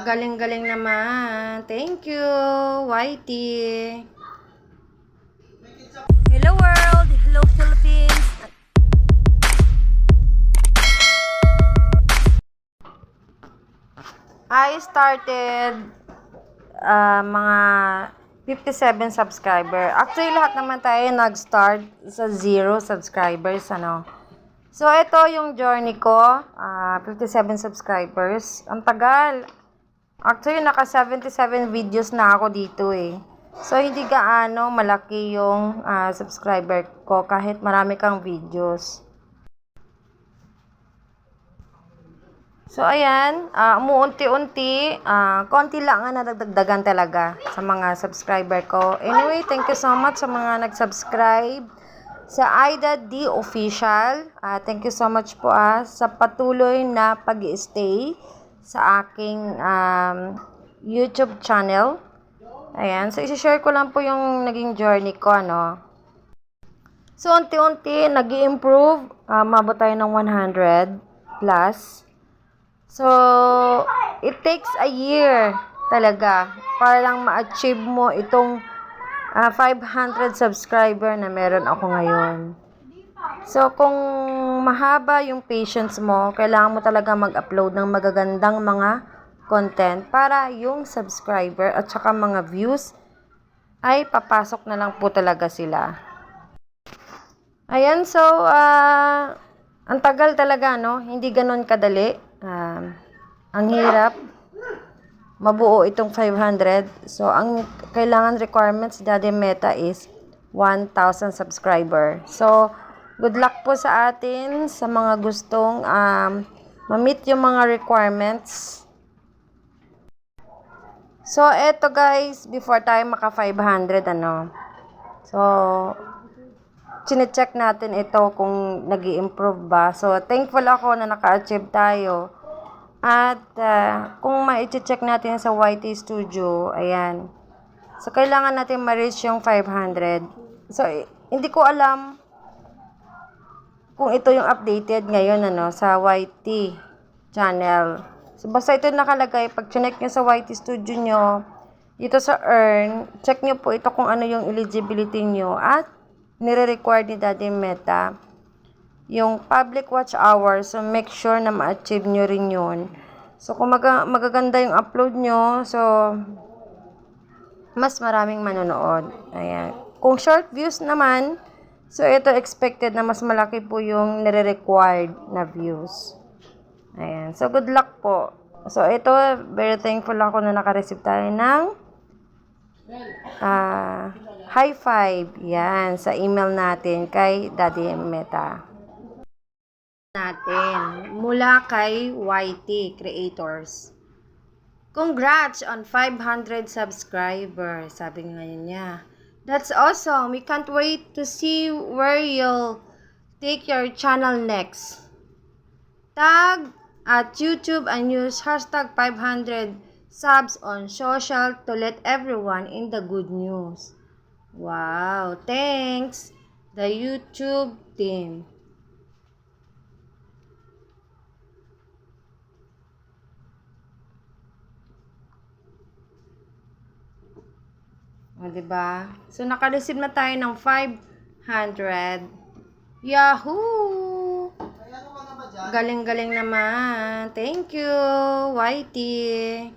Galing-galing naman. Thank you, Whitey. Hello world! Hello Philippines! I started ah, mga 57 subscriber. Actually, lahat naman tayo nag-start sa zero subscribers, ano. So, ito yung journey ko. ah, 57 subscribers. Ang tagal. Actually, naka 77 videos na ako dito eh. So, hindi gaano malaki yung ah, subscriber ko kahit marami kang videos. So, ayan, uh, umuunti-unti, ah, konti lang ang nadagdagan talaga sa mga subscriber ko. Anyway, thank you so much sa mga nag-subscribe sa Aida D Official. Ah, thank you so much po ah, sa patuloy na pag stay sa aking um, YouTube channel. Ayan, so isi-share ko lang po yung naging journey ko, ano. So, unti-unti, nag improve uh, mabot tayo ng 100 plus. So, it takes a year talaga para lang ma-achieve mo itong ah, 500 subscriber na meron ako ngayon. So, kung mahaba yung patience mo, kailangan mo talaga mag-upload ng magagandang mga content para yung subscriber at saka mga views ay papasok na lang po talaga sila. Ayan, so, ah, ang tagal talaga, no? Hindi ganun kadali. Um, ang hirap mabuo itong 500. So, ang kailangan requirements Daddy Meta is 1,000 subscriber. So, good luck po sa atin sa mga gustong um, ma-meet yung mga requirements. So, eto guys, before tayo maka 500, ano, so, chinecheck natin ito kung nag improve ba. So, thankful ako na naka-achieve tayo. At, ah, kung ma-check natin sa YT Studio, ayan. So, kailangan natin ma-reach yung 500. So, hindi ko alam kung ito yung updated ngayon, ano, sa YT channel. So, basta ito nakalagay. Pag chinek nyo sa YT Studio nyo, dito sa earn, check nyo po ito kung ano yung eligibility nyo at nire-require ni Daddy Meta yung public watch hour. So, make sure na ma-achieve nyo rin yun. So, kung maga- magaganda yung upload nyo, so, mas maraming manonood. Ayan. Kung short views naman, so, ito expected na mas malaki po yung nire-required na views. Ayan. So, good luck po. So, ito, very thankful ako na nakareceive tayo ng ah high five. Yan, sa email natin kay Daddy Meta. Natin. Mula kay YT Creators. Congrats on 500 subscribers. Sabi ngayon niya. That's awesome. We can't wait to see where you'll take your channel next. Tag at YouTube and use hashtag 500 subs on social to let everyone in the good news. Wow, thanks the YouTube team. O, diba? So, naka-receive na tayo ng 500. Yahoo! Galing-galing naman. Thank you, Whitey.